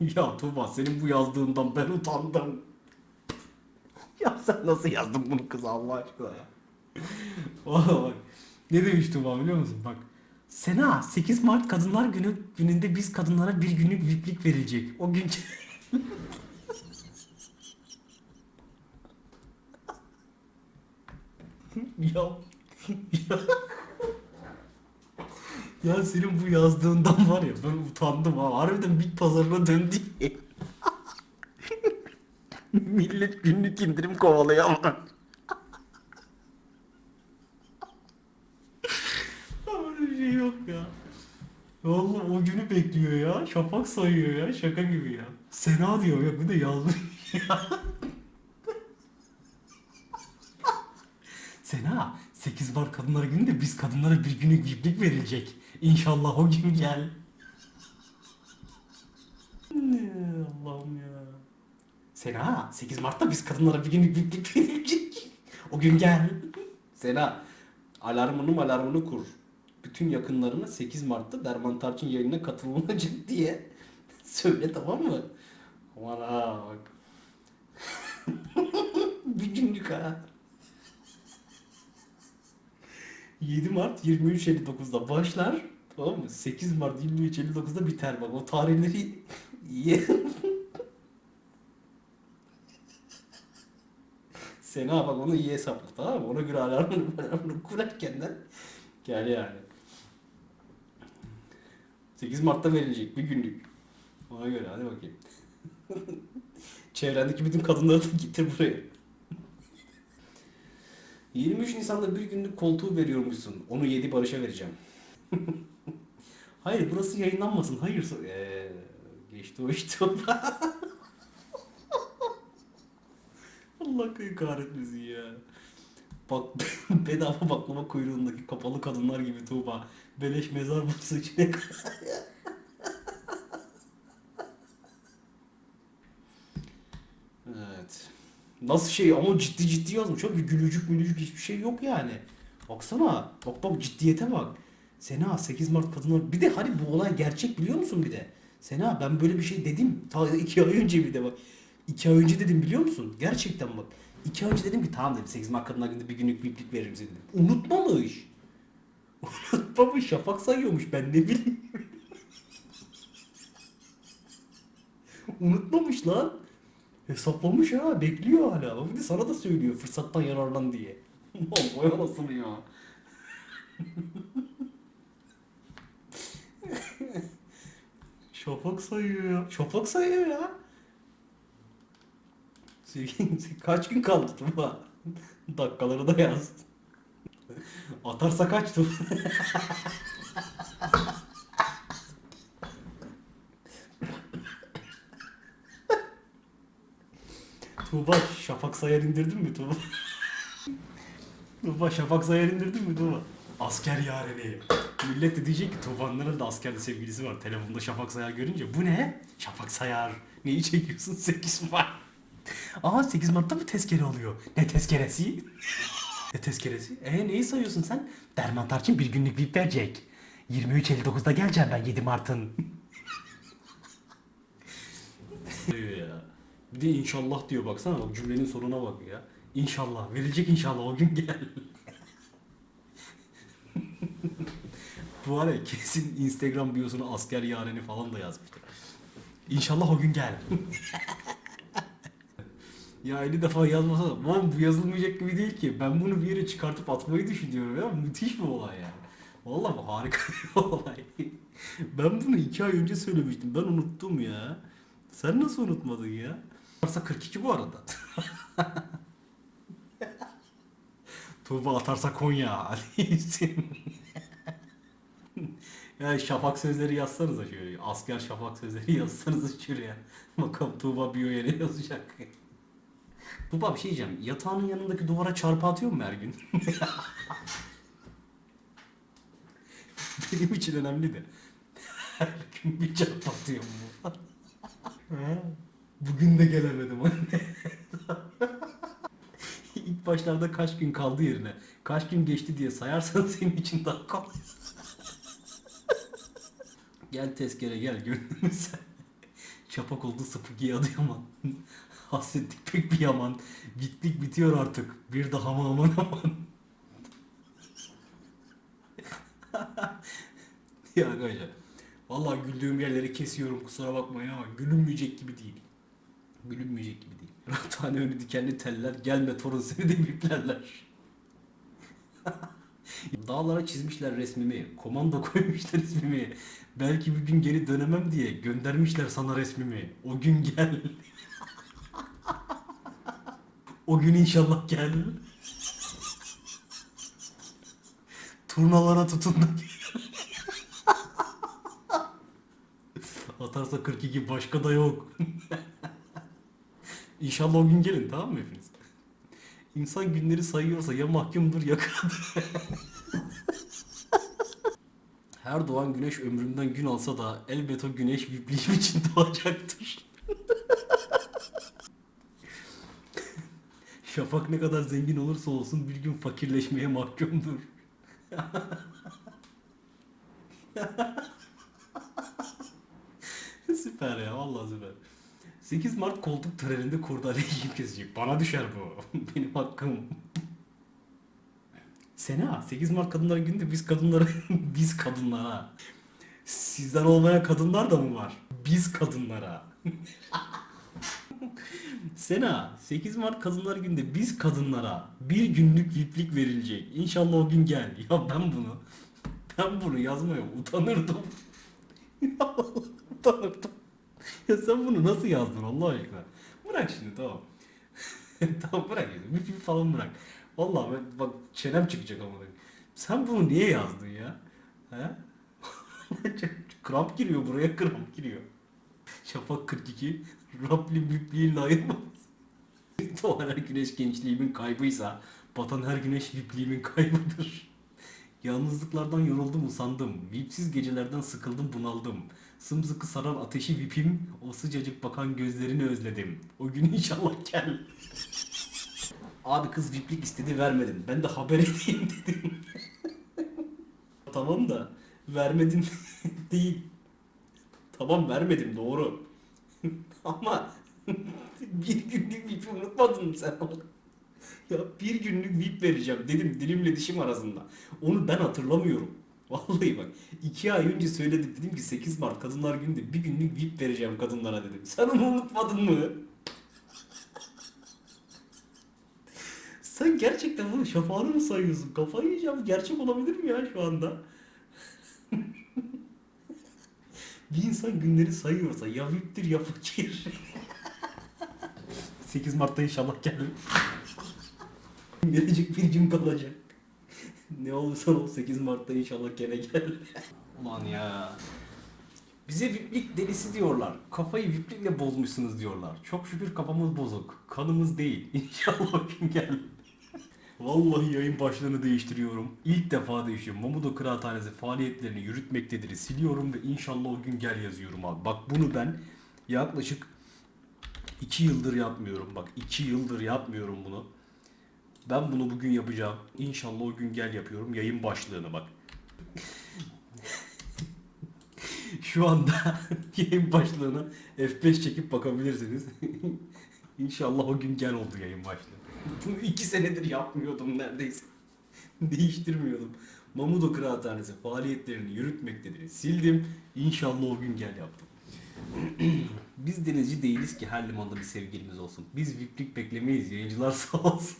Ya Tuğba senin bu yazdığından ben utandım. Ya sen nasıl yazdın bunu kız Allah aşkına ya? Valla bak. Ne demiş Tuğba biliyor musun? Bak. Sena 8 Mart Kadınlar Günü gününde biz kadınlara bir günlük viplik verilecek. O gün ya, ya ya senin bu yazdığından var ya ben utandım ha. Harbiden bit pazarına döndü. Millet günlük indirim kovalıyor ama. Öyle bir şey yok ya. Vallahi o günü bekliyor ya. Şafak sayıyor ya. Şaka gibi ya. Sena diyor ya. Bu da yazmış ya. Sena 8 Mart Kadınlar Günü'nde biz kadınlara bir günlük viplik verilecek. İnşallah o gün gel. Allah'ım ya. Sena 8 Mart'ta biz kadınlara bir verilecek. O gün gel. Sena alarmını alarmını kur. Bütün yakınlarına 8 Mart'ta Derman Tarçın yayınına katılınacak diye söyle tamam mı? Aman ha bak. bir günlük ha. 7 Mart 23.59'da başlar. Tamam mı? 8 Mart 23.59'da biter bak. O tarihleri. Sena bak onu iyi hesapla tamam mı? Ona göre alarmını alarmını kurarkenden gel yani. 8 Mart'ta verilecek bir günlük. Ona göre hadi bakayım. Çevrendeki bütün kadınları da getir buraya. 23 Nisan'da bir günlük koltuğu veriyormuşsun. Onu 7 Barış'a vereceğim. Hayır burası yayınlanmasın. Hayır. Ee, geçti o işte. Allah kahretmesin ya. Bak bedava baklava kuyruğundaki kapalı kadınlar gibi Tuğba. Beleş mezar bulsa içine Nasıl şey ama ciddi ciddi yazmış. Abi gülücük mülücük hiçbir şey yok yani. Baksana. Bak bak ciddiyete bak. Sena 8 Mart kadınlar. Bir de hani bu olay gerçek biliyor musun bir de? Sena ben böyle bir şey dedim. Ta iki ay önce bir de bak. İki ay önce dedim biliyor musun? Gerçekten bak. İki ay önce dedim ki tamam dedim 8 Mart kadınlar gününde bir günlük viplik veririm size dedim. Unutmamış. Unutmamış. Şafak sayıyormuş ben ne bileyim. Unutmamış lan. Hesaplamış ha. Bekliyor hala. Bir de sana da söylüyor fırsattan yararlan diye. Vay anasını ya. Şafak sayıyor ya. Şafak sayıyor ya. Kaç gün kaldı Tuba? Dakikaları da yaz. Atarsa kaç Tuğba Şafak Sayar indirdin mi Tuğba? Tuğba Şafak Sayar indirdin mi Tuğba? Asker yareni. Millet de diyecek ki Tuğba'nın herhalde askerde sevgilisi var. Telefonda Şafak Sayar görünce bu ne? Şafak Sayar. Neyi çekiyorsun 8 Mart? Aa 8 Mart'ta mı tezkere oluyor? Ne tezkeresi? ne tezkeresi? E neyi sayıyorsun sen? Derman Tarçın bir günlük VIP verecek. 23.59'da geleceğim ben 7 Mart'ın. diyor ya. Bir de inşallah diyor baksana bak cümlenin sonuna bak ya. İnşallah. Verilecek inşallah o gün gel. Bu var ya kesin Instagram biosuna asker yareni falan da yazmıştır. İnşallah o gün gel. ya 50 defa yazmasa da "Oğlum bu yazılmayacak gibi değil ki. Ben bunu bir yere çıkartıp atmayı düşünüyorum ya. Müthiş bir olay yani. Vallahi bu harika bir olay. Ben bunu iki ay önce söylemiştim. Ben unuttum ya. Sen nasıl unutmadın ya? Varsa 42 bu arada. Tuğba atarsa Konya. ya şafak sözleri yazsanıza şöyle. Asker şafak sözleri yazsanıza şuraya. Bakalım Tuğba biyoya ne yazacak. Tuğba bir şey diyeceğim. Yatağının yanındaki duvara çarpı atıyor mu her gün? Benim için önemli de. Her gün bir çarpı atıyor mu? Bugün de gelemedim anne. İlk başlarda kaç gün kaldı yerine. Kaç gün geçti diye sayarsan senin için daha kolay. gel tezkere gel sen. Şafak oldu sıfırgiye Adıyaman. Hasretlik pek bir yaman. Bittik bitiyor artık. Bir daha mı aman aman. ya arkadaşlar. Vallahi güldüğüm yerleri kesiyorum kusura bakmayın ama gülünmeyecek gibi değil. Gülünmeyecek gibi değil. Rathane önü dikenli teller gelme torun seni de biplerler. Dağlara çizmişler resmimi, komanda koymuşlar ismimi. Belki bir gün geri dönemem diye göndermişler sana resmimi. O gün gel. o gün inşallah gel. Turnalara tutun Atarsa 42 başka da yok. İnşallah o gün gelin tamam mı hepiniz? İnsan günleri sayıyorsa ya mahkumdur ya kadir. Her doğan güneş ömrümden gün alsa da elbet o güneş vipliğim için doğacaktır. Şafak ne kadar zengin olursa olsun bir gün fakirleşmeye mahkumdur. süper ya vallahi süper. 8 Mart koltuk töreninde kurdale yiyip kesecek. Bana düşer bu. Benim hakkım. Sena 8 Mart Kadınlar Günü'nde biz kadınlara biz kadınlara sizden olmayan kadınlar da mı var? Biz kadınlara. Sena 8 Mart Kadınlar Günü'nde biz kadınlara bir günlük viplik verilecek. İnşallah o gün gel. Ya ben bunu ben bunu yazmaya utanırdım. Utanırdım. Ya sen bunu nasıl yazdın Allah aşkına? Bırak şimdi tamam. tamam bırak şimdi. Bir film falan bırak. Vallahi ben, bak çenem çıkacak ama. Sen bunu niye yazdın ya? He? kramp giriyor buraya kramp giriyor. Şafak 42 Rabbim büyüklüğüyle ayırmaz. Doğan her güneş gençliğimin kaybıysa batan her güneş vipliğimin kaybıdır. Yalnızlıklardan yoruldum usandım. Vipsiz gecelerden sıkıldım bunaldım. Sımsıkı saran ateşi vipim, o sıcacık bakan gözlerini özledim. O gün inşallah gel. Abi kız viplik istedi vermedim. Ben de haber edeyim dedim. tamam da vermedin değil. Tamam vermedim doğru. Ama bir günlük vipi unutmadın sen? Ya bir günlük VIP vereceğim dedim dilimle dişim arasında. Onu ben hatırlamıyorum. Vallahi bak iki ay önce söyledim dedim ki 8 Mart Kadınlar Günü'nde bir günlük VIP vereceğim kadınlara dedim. Sen onu unutmadın mı? Sen gerçekten bunu şafağını mı sayıyorsun? Kafayı yiyeceğim. Gerçek olabilir mi ya şu anda? bir insan günleri sayıyorsa ya VIP'tir ya fakir. 8 Mart'ta inşallah gel. Gelecek bir gün kalacak. Ne olursa ol 8 Mart'ta inşallah gene gel. Ulan ya. Bize viplik delisi diyorlar. Kafayı viplikle bozmuşsunuz diyorlar. Çok şükür kafamız bozuk. Kanımız değil. İnşallah gün gel. Vallahi yayın başlığını değiştiriyorum. İlk defa değişiyorum. Mamudo Kıraathanesi faaliyetlerini yürütmektedir. Siliyorum ve inşallah o gün gel yazıyorum abi. Bak bunu ben yaklaşık 2 yıldır yapmıyorum. Bak 2 yıldır yapmıyorum bunu. Ben bunu bugün yapacağım. İnşallah o gün gel yapıyorum. Yayın başlığını bak. Şu anda yayın başlığını F5 çekip bakabilirsiniz. İnşallah o gün gel oldu yayın başlığı. Bunu iki senedir yapmıyordum neredeyse. Değiştirmiyordum. Mamudo Kıraathanesi faaliyetlerini yürütmektedir. Sildim. İnşallah o gün gel yaptım. Biz denizci değiliz ki her limanda bir sevgilimiz olsun. Biz viplik beklemeyiz. Yayıncılar sağ olsun.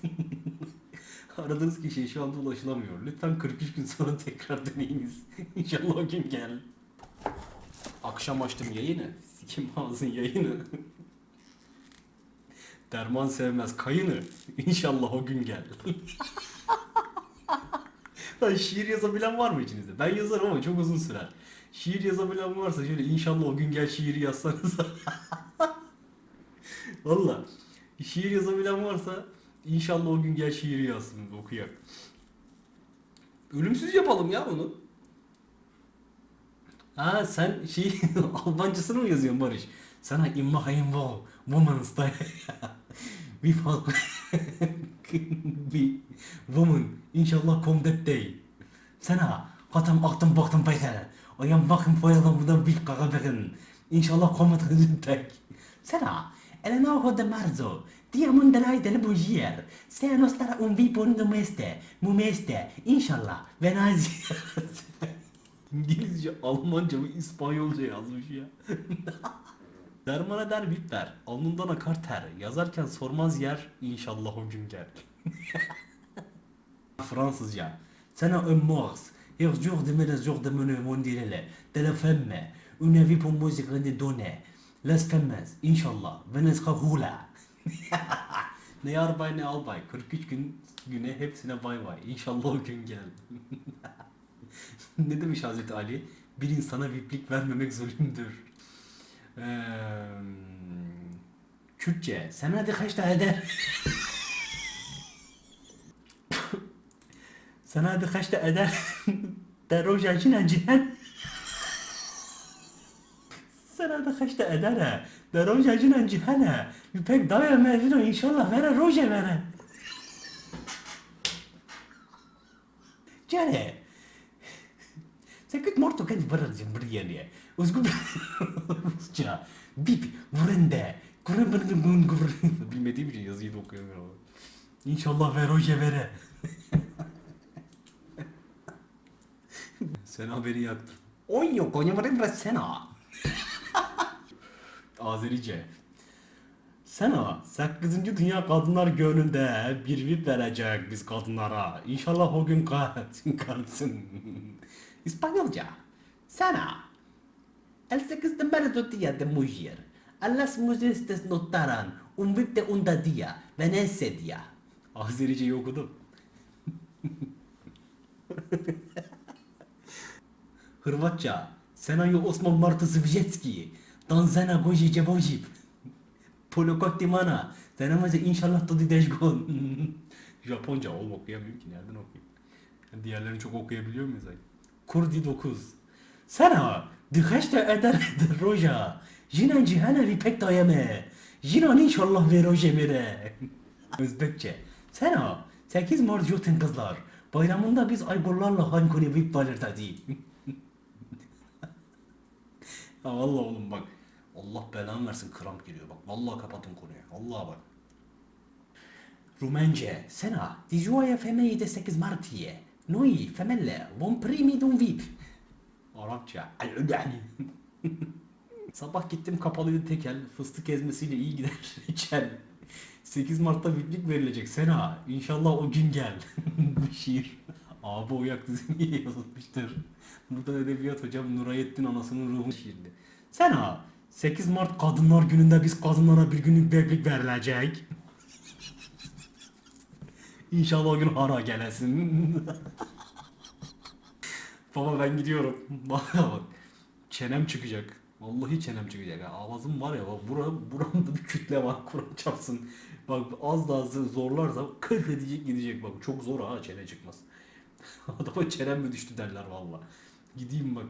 Aradığınız kişiye şu anda ulaşılamıyor. Lütfen 43 gün sonra tekrar deneyiniz. İnşallah o gün gel. Akşam açtım yayını. Sikim ağzın yayını. Derman sevmez kayını. İnşallah o gün gel. Lan şiir yazabilen var mı içinizde? Ben yazarım ama çok uzun sürer. Şiir yazabilen varsa şöyle inşallah o gün gel şiiri yazsanız. Valla. Şiir yazabilen varsa inşallah o gün gel şiiri yazsın okuyak. Ölümsüz yapalım ya bunu. Ha sen şey Almancasını mı yazıyorsun Barış? Sana imma immo woman's day. We bir woman inşallah come that day. Sana katam aktım baktım peyker. Ayam bakın foyadan buradan bir kaka bakın. İnşallah komutanın tek. Sena, Eleanor de Marzo, Diamondelai del Bugier, se nostra un vipon dumeste, mumeste, inşallah, venazi. İngilizce, Almanca ve İspanyolca yazmış ya. Dermana der bip ver, alnından akar ter, yazarken sormaz yer, inşallah o gün gel. Fransızca. Sana un mors. Hier jour de mes jour de mon mondiale. De la femme. Une vie pour musique de donner. Les femmes. İnşallah. Venezuela hula. ne yarbay ne albay. 43 gün güne hepsine bay bay. İnşallah o gün gel. ne demiş Hazreti Ali? Bir insana viplik vermemek zulümdür. Eee Kürtçe. Sen hadi kaç tane eder? Sana hadi kaç da eder? Deroja cinen cinen. Sana hadi kaç da eder ha? Deroja cinen cinen ha? Pek daya mecnun inşallah vere roja vere. Cane. Sakit morto kan bararcın bir yerine. Uzgu Rusça. Bip. Vurende. Kurun bırdı gun kurun. Bilmediğim için yazıyı da okuyamıyorum. İnşallah veroje vere. Sena beni yaktı. Oyo konyamarın biraz Sena. Azerice. Sena 8. Dünya Kadınlar Günü'nde bir VIP verecek biz kadınlara. İnşallah o gün kalsın kalsın. İspanyolca. Sena. El 8 de marzo día de mujer. A las mujeres notaran un VIP de un día. Venese día. Azerice'yi okudum. Hırvatça. Senayo Osman Marta Zvjetski. Danzana Goji Cebojip. Polokot Dimana. Senamaca inşallah Todi Deşgon. Japonca oğlum okuyamıyorum ki nereden okuyayım? Diğerlerini çok okuyabiliyor muyuz ay? Kurdi 9. Sena. Dikhaş da eder eder roja. Jinan cihana vi pek dayame. Jinan inşallah ve roje mere. Özbekçe. Sena. 8 Mart Jotin kızlar. Bayramında biz Aygurlarla Hankoni Vip balırdadı. Ya vallahi oğlum bak. Allah belanı versin kramp giriyor bak. Vallahi kapatın konuyu. Vallahi bak. Rumence. Sena. Di gioia femei de 8 martie. Noi, femelle, vom primi d'un vip. Arapça. Sabah gittim kapalıydı tekel. Fıstık ezmesiyle iyi gider içer. 8 Mart'ta viplik verilecek. Sena. İnşallah o gün gel. Bu şiir. Abi o yak dizimiye yazılmıştır. Burada edebiyat hocam Nurayettin anasının ruhu şiirli. Sena. 8 Mart Kadınlar Günü'nde biz kadınlara bir günlük viplik verilecek. İnşallah o gün hara gelesin. Baba ben gidiyorum. Bak bak. Çenem çıkacak. Vallahi çenem çıkacak. ha. Ağzım var ya bak bura, buramda bir kütle var. Kur'an çapsın. Bak az daha zorlarsa kırk edecek gidecek bak. Çok zor ha çene çıkmaz. Adama çenem mi düştü derler valla. Gideyim bak.